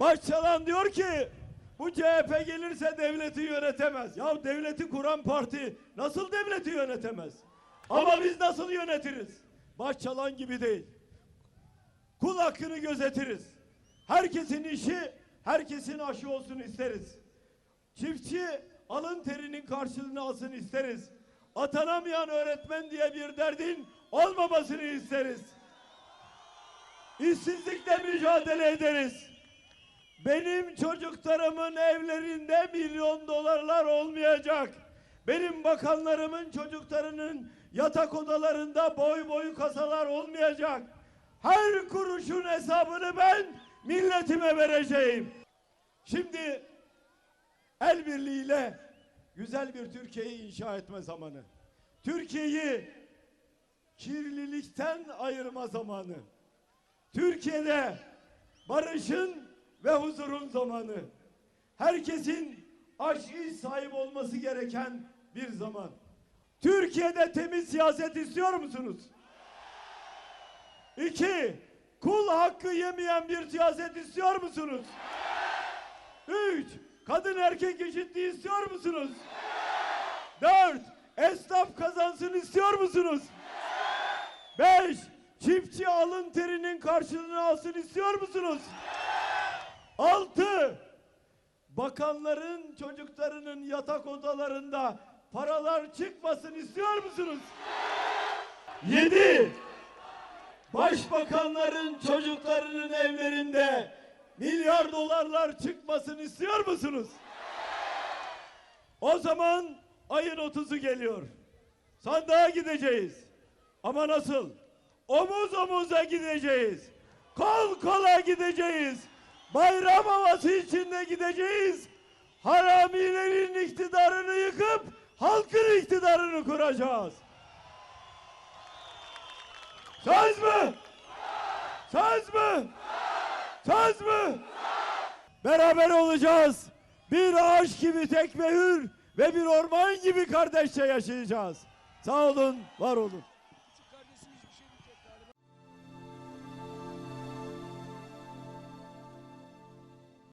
Başçalan diyor ki bu CHP gelirse devleti yönetemez. Ya devleti kuran parti nasıl devleti yönetemez? Ama biz nasıl yönetiriz? Başçalan gibi değil. Kul hakkını gözetiriz. Herkesin işi, herkesin aşı olsun isteriz. Çiftçi alın terinin karşılığını alsın isteriz. Atanamayan öğretmen diye bir derdin olmamasını isteriz. İşsizlikle mücadele ederiz. Benim çocuklarımın evlerinde milyon dolarlar olmayacak. Benim bakanlarımın çocuklarının yatak odalarında boy boy kasalar olmayacak. Her kuruşun hesabını ben milletime vereceğim. Şimdi el birliğiyle güzel bir Türkiye'yi inşa etme zamanı. Türkiye'yi kirlilikten ayırma zamanı. Türkiye'de barışın ve huzurun zamanı. Herkesin aş iş sahibi olması gereken bir zaman. Türkiye'de temiz siyaset istiyor musunuz? İki, kul hakkı yemeyen bir siyaset istiyor musunuz? Üç, kadın erkek eşitliği istiyor musunuz? Dört, esnaf kazansın istiyor musunuz? Beş, çiftçi alın terinin karşılığını alsın istiyor musunuz? Altı, bakanların çocuklarının yatak odalarında paralar çıkmasın istiyor musunuz? Yedi, başbakanların çocuklarının evlerinde milyar dolarlar çıkmasın istiyor musunuz? O zaman ayın 30'u geliyor. Sandığa gideceğiz. Ama nasıl? Omuz omuza gideceğiz. Kol kola gideceğiz. Bayram havası içinde gideceğiz. Haramilerin iktidarını yıkıp halkın iktidarını kuracağız. Söz mü? Söz mü? Söz mü? Beraber olacağız. Bir ağaç gibi tek ve hür ve bir orman gibi kardeşçe yaşayacağız. Sağ olun, var olun.